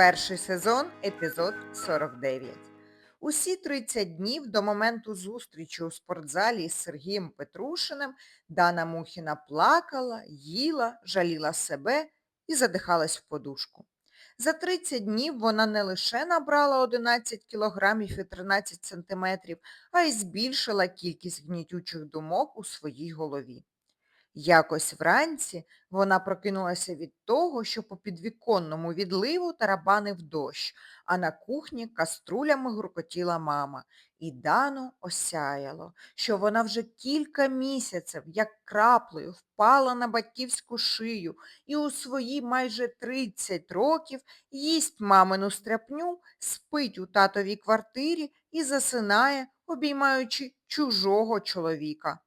Перший сезон, епізод 49. Усі 30 днів до моменту зустрічі у спортзалі із Сергієм Петрушиним Дана Мухіна плакала, їла, жаліла себе і задихалась в подушку. За 30 днів вона не лише набрала 11 кілограмів і 13 сантиметрів, а й збільшила кількість гнітючих думок у своїй голові. Якось вранці вона прокинулася від того, що по підвіконному відливу тарабанив дощ, а на кухні каструлями гуркотіла мама. І Дану осяяло, що вона вже кілька місяців, як краплею, впала на батьківську шию і у свої майже 30 років їсть мамину стряпню, спить у татовій квартирі і засинає, обіймаючи чужого чоловіка.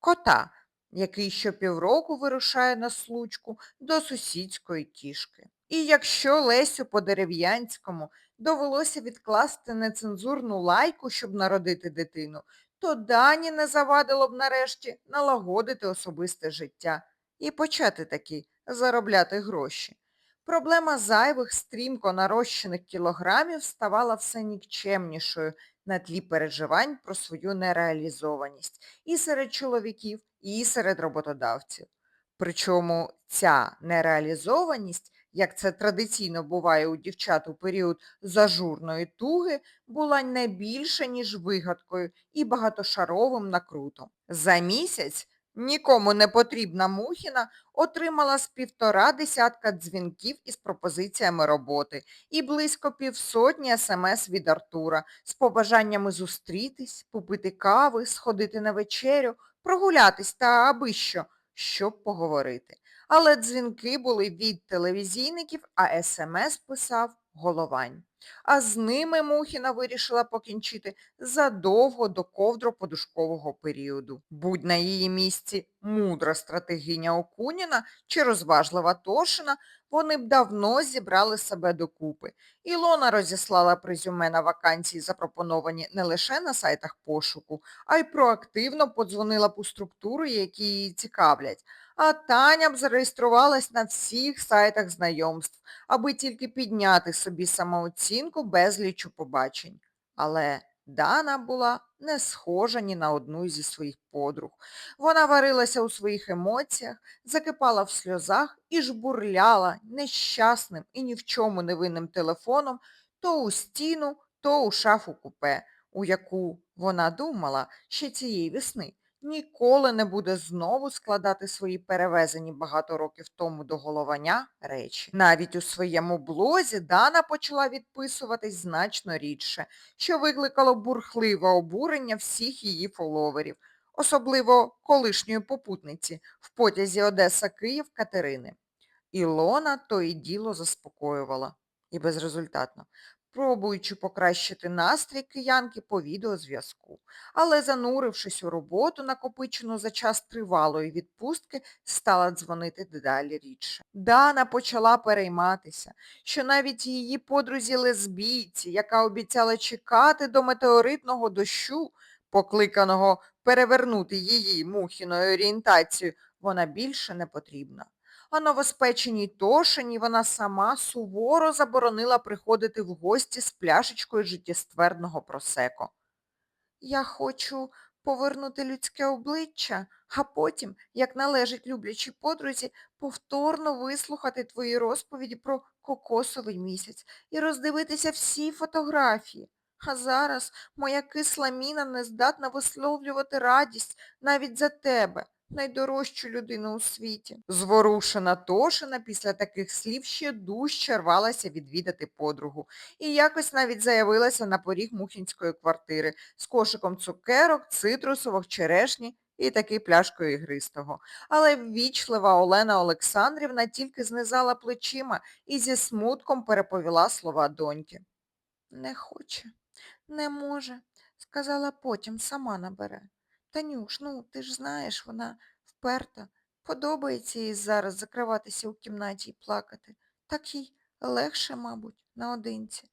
Кота який щопівроку вирушає на случку до сусідської кішки. І якщо Лесю по дерев'янському довелося відкласти нецензурну лайку, щоб народити дитину, то Дані не завадило б нарешті налагодити особисте життя і почати таки заробляти гроші. Проблема зайвих стрімко нарощених кілограмів ставала все нікчемнішою на тлі переживань про свою нереалізованість і серед чоловіків, і серед роботодавців. Причому ця нереалізованість, як це традиційно буває у дівчат у період зажурної туги, була не більше, ніж вигадкою і багатошаровим накрутом. За місяць Нікому не потрібна Мухіна отримала з півтора десятка дзвінків із пропозиціями роботи і близько півсотні смс від Артура з побажаннями зустрітись, попити кави, сходити на вечерю, прогулятись та аби що, щоб поговорити. Але дзвінки були від телевізійників, а смс писав Головань а з ними Мухіна вирішила покінчити задовго до ковдро-подушкового періоду. Будь на її місці мудра стратегиня Окуніна чи розважлива Тошина, вони б давно зібрали себе докупи. Ілона розіслала презюме на вакансії, запропоновані не лише на сайтах пошуку, а й проактивно подзвонила б у структури, які її цікавлять. А Таня б зареєструвалась на всіх сайтах знайомств, аби тільки підняти собі самооцінку безлічу побачень. Але Дана була не схожа ні на одну зі своїх подруг. Вона варилася у своїх емоціях, закипала в сльозах і жбурляла нещасним і ні в чому невинним телефоном то у стіну, то у шафу купе, у яку вона думала ще цієї весни ніколи не буде знову складати свої перевезені багато років тому до головання речі. Навіть у своєму блозі Дана почала відписуватись значно рідше, що викликало бурхливе обурення всіх її фоловерів, особливо колишньої попутниці в потязі Одеса-Київ Катерини. Ілона то і діло заспокоювала. І безрезультатно пробуючи покращити настрій киянки по відеозв'язку. Але, занурившись у роботу, накопичену за час тривалої відпустки, стала дзвонити дедалі рідше. Дана почала перейматися, що навіть її подрузі лесбійці, яка обіцяла чекати до метеоритного дощу, покликаного перевернути її мухіною орієнтацією, вона більше не потрібна а новоспеченій Тошині вона сама суворо заборонила приходити в гості з пляшечкою життєствердного просеко. Я хочу повернути людське обличчя, а потім, як належить люблячій подрузі, повторно вислухати твої розповіді про кокосовий місяць і роздивитися всі фотографії. А зараз моя кисла міна не здатна висловлювати радість навіть за тебе найдорожчу людину у світі. Зворушена Тошина після таких слів ще дужче рвалася відвідати подругу і якось навіть заявилася на поріг мухінської квартири з кошиком цукерок, цитрусових, черешні і таки пляшкою ігристого. Але ввічлива Олена Олександрівна тільки знизала плечима і зі смутком переповіла слова доньки. Не хоче, не може, сказала потім, сама набере. Танюш, ну ти ж знаєш, вона вперта. Подобається їй зараз закриватися у кімнаті і плакати. Так їй легше, мабуть, наодинці.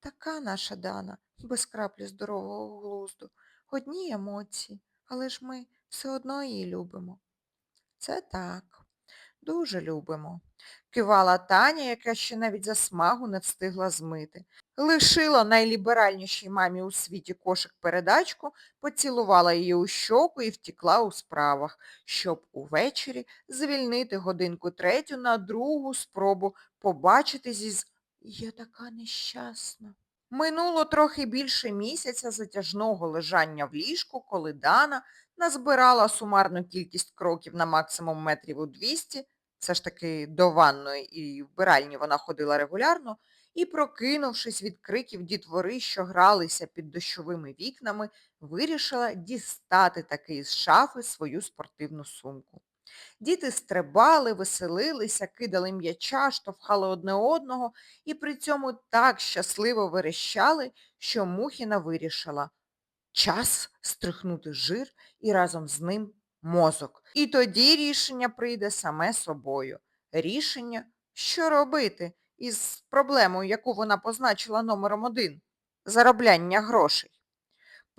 Така наша Дана, без краплі здорового глузду. Одні емоції, але ж ми все одно її любимо. Це так. Дуже любимо. Кивала Таня, яка ще навіть засмагу не встигла змити. Лишила найліберальнішій мамі у світі кошик передачку, поцілувала її у щоку і втікла у справах, щоб увечері звільнити годинку третю на другу спробу побачитись із «Я така нещасна». Минуло трохи більше місяця затяжного лежання в ліжку, коли Дана назбирала сумарну кількість кроків на максимум метрів у 200, все ж таки до ванної і вбиральні вона ходила регулярно, і, прокинувшись від криків дітвори, що гралися під дощовими вікнами, вирішила дістати таки з шафи свою спортивну сумку. Діти стрибали, веселилися, кидали м'яча, штовхали одне одного і при цьому так щасливо верещали, що Мухіна вирішила час стрихнути жир і разом з ним мозок. І тоді рішення прийде саме собою. Рішення, що робити із проблемою, яку вона позначила номером один заробляння грошей.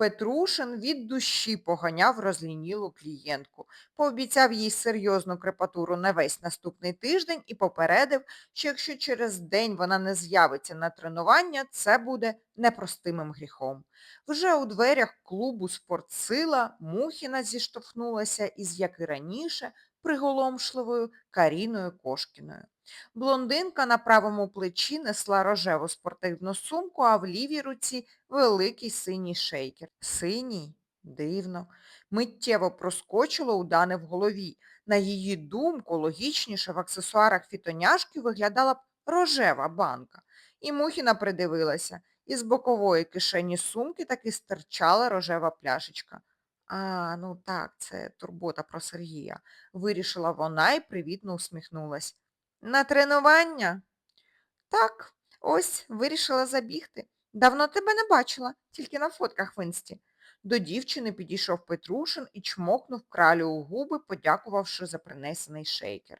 Петрушин від душі поганяв розлінілу клієнтку, пообіцяв їй серйозну крепатуру на весь наступний тиждень і попередив, що якщо через день вона не з'явиться на тренування, це буде непростимим гріхом. Вже у дверях клубу «Спортсила» Мухіна зіштовхнулася із, як і раніше, приголомшливою Каріною Кошкіною. Блондинка на правому плечі несла рожеву спортивну сумку, а в лівій руці великий синій шейкер. Синій? Дивно. Миттєво проскочило у Дани в голові. На її думку, логічніше в аксесуарах фітоняшки виглядала б рожева банка. І Мухіна придивилася. Із бокової кишені сумки таки стирчала рожева пляшечка. А, ну так, це турбота про Сергія, вирішила вона і привітно усміхнулась. На тренування? Так, ось вирішила забігти. Давно тебе не бачила, тільки на фотках в інсті. До дівчини підійшов Петрушин і чмокнув кралю у губи, подякувавши за принесений шейкер.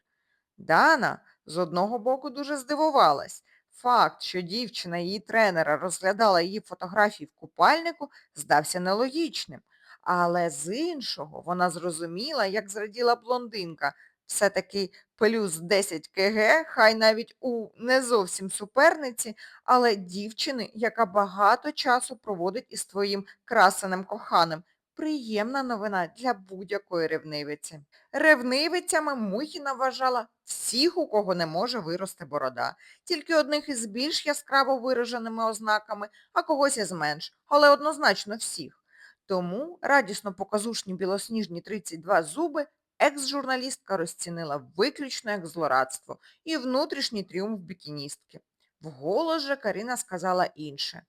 Дана з одного боку дуже здивувалась. Факт, що дівчина її тренера розглядала її фотографії в купальнику, здався нелогічним. Але з іншого вона зрозуміла, як зраділа блондинка, все-таки плюс 10 кг, хай навіть у не зовсім суперниці, але дівчини, яка багато часу проводить із твоїм красеним коханим. Приємна новина для будь-якої ревнивиці. Ревнивицями Мухіна вважала всіх, у кого не може вирости борода, тільки одних із більш яскраво вираженими ознаками, а когось із менш, але однозначно всіх. Тому радісно показушні білосніжні 32 зуби екс-журналістка розцінила виключно як злорадство і внутрішній тріумф бікіністки. Вголос же Карина сказала інше.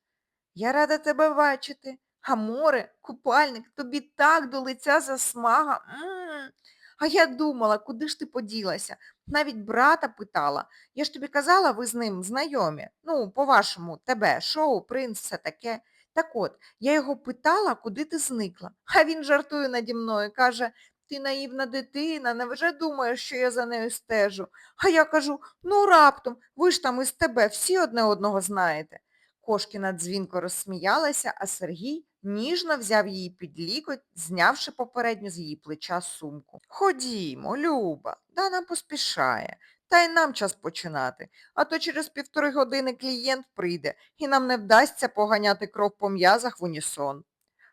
Я рада тебе бачити. А море, купальник, тобі так до лиця засмага. М -м -м. А я думала, куди ж ти поділася? Навіть брата питала. Я ж тобі казала, ви з ним знайомі. Ну, по-вашому, тебе, шоу, принц, все таке. Так от, я його питала, куди ти зникла. А він жартує наді мною, каже, ти наївна дитина, невже думаєш, що я за нею стежу? А я кажу, ну раптом, ви ж там із тебе всі одне одного знаєте. Кошкіна дзвінко розсміялася, а Сергій ніжно взяв її під лікоть, знявши попередньо з її плеча сумку. Ходімо, Люба, Дана поспішає. Та й нам час починати, а то через півтори години клієнт прийде і нам не вдасться поганяти кров по м'язах в унісон.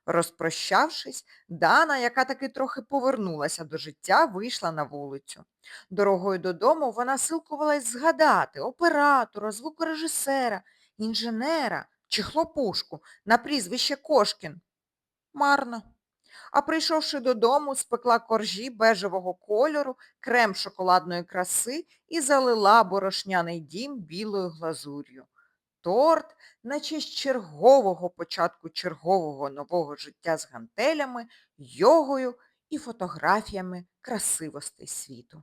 Розпрощавшись, Дана, яка таки трохи повернулася до життя, вийшла на вулицю. Дорогою додому вона силкувалась згадати оператора, звукорежисера, інженера чи хлопушку на прізвище Кошкін. Марно. А прийшовши додому, спекла коржі бежевого кольору, крем шоколадної краси і залила борошняний дім білою глазур'ю. Торт на честь чергового початку чергового нового життя з гантелями, йогою і фотографіями красивостей світу.